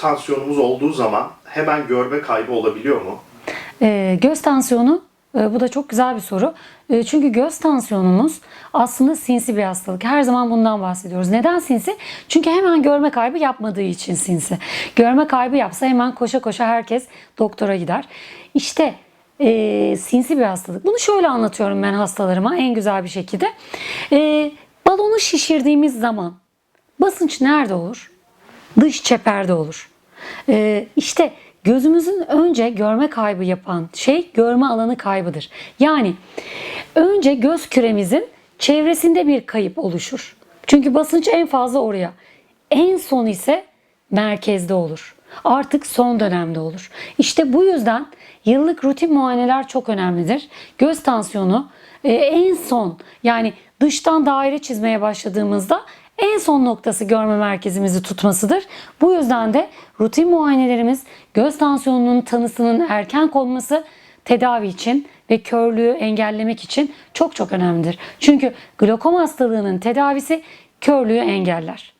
tansiyonumuz olduğu zaman hemen görme kaybı olabiliyor mu? Ee, göz tansiyonu e, bu da çok güzel bir soru. E, çünkü göz tansiyonumuz aslında sinsi bir hastalık. Her zaman bundan bahsediyoruz. Neden sinsi? Çünkü hemen görme kaybı yapmadığı için sinsi. Görme kaybı yapsa hemen koşa koşa herkes doktora gider. İşte e, sinsi bir hastalık. Bunu şöyle anlatıyorum ben hastalarıma en güzel bir şekilde. E, balonu şişirdiğimiz zaman basınç nerede olur? Dış çeperde olur. Ee, işte gözümüzün önce görme kaybı yapan şey görme alanı kaybıdır. Yani önce göz küremizin çevresinde bir kayıp oluşur. Çünkü basınç en fazla oraya. En son ise merkezde olur. Artık son dönemde olur. İşte bu yüzden yıllık rutin muayeneler çok önemlidir. Göz tansiyonu e, en son yani dıştan daire çizmeye başladığımızda en son noktası görme merkezimizi tutmasıdır. Bu yüzden de rutin muayenelerimiz göz tansiyonunun tanısının erken konması tedavi için ve körlüğü engellemek için çok çok önemlidir. Çünkü glokom hastalığının tedavisi körlüğü engeller.